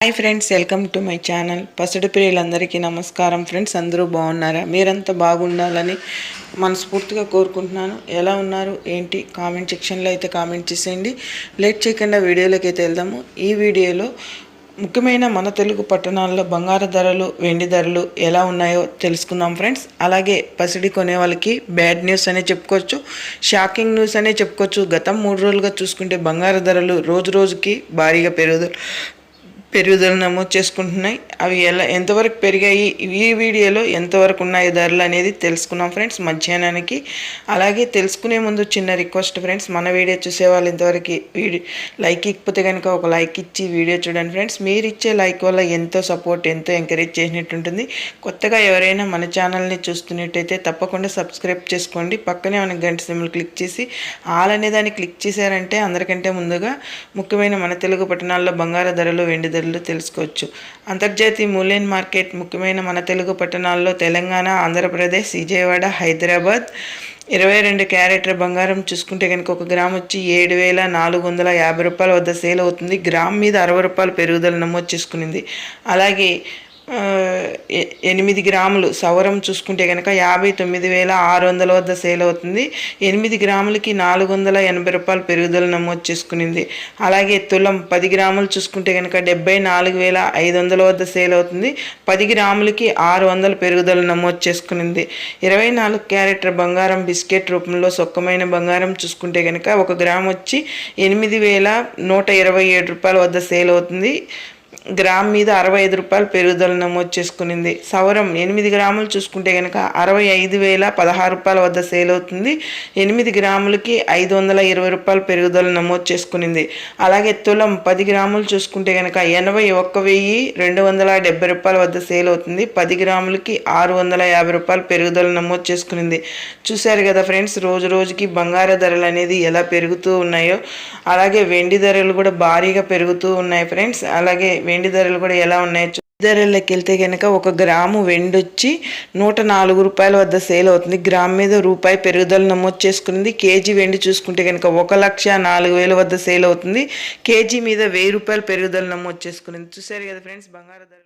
Hi friends welcome to my channel పసిడి ప్రియులందరికీ నమస్కారం ఫ్రెండ్స్ అందరూ బాగున్నారా? మీరంతా బాగుండాలని మనస్ఫూర్తిగా కోరుకుంటున్నాను. ఎలా ఉన్నారు? ఏంటి? కామెంట్ సెక్షన్లో అయితే కామెంట్ చేసేయండి. లేట్ చేయకుండా వీడియోలోకి అయితే వెళ్దాము. ఈ వీడియోలో ముఖ్యమైన మన తెలుగు పట్టణాల్లో బంగారు ధరలు వెండి ధరలు ఎలా ఉన్నాయో తెలుసుకుందాం ఫ్రెండ్స్ అలాగే పసిడి కొనే వాళ్ళకి బ్యాడ్ న్యూస్ అనే చెప్పుకోవచ్చు షాకింగ్ న్యూస్ అనే చెప్పుకోవచ్చు. గతం మూడు రోజులుగా చూసుకుంటే బంగారు ధరలు రోజు రోజుకి భారీగా పెరుగుదల పెరుగుదల నమోదు చేసుకుంటున్నాయి. అవి ఎలా ఎంతవరకు పెరిగాయి ఈ వీడియోలో ఎంతవరకు ఉన్నాయి ధరలు అనేది తెలుసుకున్నాం ఫ్రెండ్స్ మధ్యాహ్నానికి. అలాగే తెలుసుకునే ముందు చిన్న రిక్వెస్ట్ ఫ్రెండ్స్ మన వీడియో చూసే వాళ్ళు ఇంతవరకు వీడియో లైక్ ఇకపోతే కనుక ఒక లైక్ ఇచ్చి వీడియో చూడండి ఫ్రెండ్స్. మీరు ఇచ్చే లైక్ వల్ల ఎంతో సపోర్ట్ ఎంతో ఎంకరేజ్ చేసినట్టు ఉంటుంది. కొత్తగా ఎవరైనా మన ఛానల్ని చూస్తున్నట్టయితే తప్పకుండా సబ్స్క్రైబ్ చేసుకోండి. పక్కనే మన గంట సిమ్లు క్లిక్ చేసి ఆల్ అనే దాన్ని క్లిక్ చేశారంటే అందరికంటే ముందుగా ముఖ్యమైన మన తెలుగు పట్టణాల్లో బంగారు ధరలు వెండి ధరలు తెలుసుకోవచ్చు. అంతర్జాతీయ మూల్యం మార్కెట్ ముఖ్యమైన మన తెలుగు పట్టణాల్లో తెలంగాణ ఆంధ్రప్రదేశ్ విజయవాడ హైదరాబాద్ ఇరవై రెండు క్యారెట్ల బంగారం చూసుకుంటే కనుక ఒక గ్రామ్ వచ్చి ఏడు వేల నాలుగు వందల యాభై రూపాయల వద్ద సేల్ అవుతుంది. గ్రామ్ మీద అరవై రూపాయలు పెరుగుదల నమోదు చేసుకునింది. అలాగే ఎనిమిది గ్రాములు. సవరం చూసుకుంటే కనుక యాభై తొమ్మిది వేల ఆరు వందల వద్ద సేల్ అవుతుంది. ఎనిమిది గ్రాములకి నాలుగు వందల ఎనభై రూపాయలు పెరుగుదల నమోదు చేసుకునింది. అలాగే తులం పది గ్రాములు చూసుకుంటే కనుక డెబ్బై నాలుగు వేల ఐదు వందల వద్ద సేల్ అవుతుంది. పది గ్రాములకి ఆరు వందల పెరుగుదల నమోదు చేసుకునింది. ఇరవై నాలుగు క్యారెట్ బంగారం బిస్కెట్ రూపంలో సొక్కమైన బంగారం చూసుకుంటే కనుక ఒక గ్రామ్ వచ్చి ఎనిమిది వేల నూట ఇరవై ఏడు రూపాయల వద్ద సేల్ అవుతుంది. గ్రామ్ మీద అరవై ఐదు రూపాయలు పెరుగుదల నమోదు చేసుకునింది. సవరం ఎనిమిది గ్రాములు చూసుకుంటే కనుక అరవై ఐదు వేల పదహారు రూపాయల వద్ద సేల్ అవుతుంది. ఎనిమిది గ్రాములకి ఐదు వందల ఇరవై రూపాయలు పెరుగుదల నమోదు చేసుకునింది. అలాగే తులం పది గ్రాములు చూసుకుంటే కనుక ఎనభై ఒక్క వెయ్యి రెండు వందల డెబ్బై రూపాయల వద్ద సేల్ అవుతుంది. పది గ్రాములకి ఆరు వందల యాభై రూపాయలు పెరుగుదల నమోదు చేసుకునింది. చూశారు కదా ఫ్రెండ్స్ రోజు రోజుకి బంగారు ధరలు అనేది ఎలా పెరుగుతూ ఉన్నాయో అలాగే వెండి ధరలు కూడా భారీగా పెరుగుతూ ఉన్నాయి ఫ్రెండ్స్. అలాగే వెండి ధరలు కూడా ఎలా ఉన్నాయో ధరల్లోకి వెళ్తే కనుక ఒక గ్రాము వెండి వచ్చి నూట నాలుగు రూపాయల వద్ద సేల్ అవుతుంది. గ్రామ్ మీద రూపాయి పెరుగుదల నమోదు చేసుకుంది కేజీ వెండి చూసుకుంటే కనుక ఒక లక్ష నాలుగు వేల వద్ద సేల్ అవుతుంది. కేజీ మీద వెయ్యి రూపాయలు పెరుగుదల నమోదు చేసుకుంది చూసారు కదా ఫ్రెండ్స్ బంగారు ధరలు.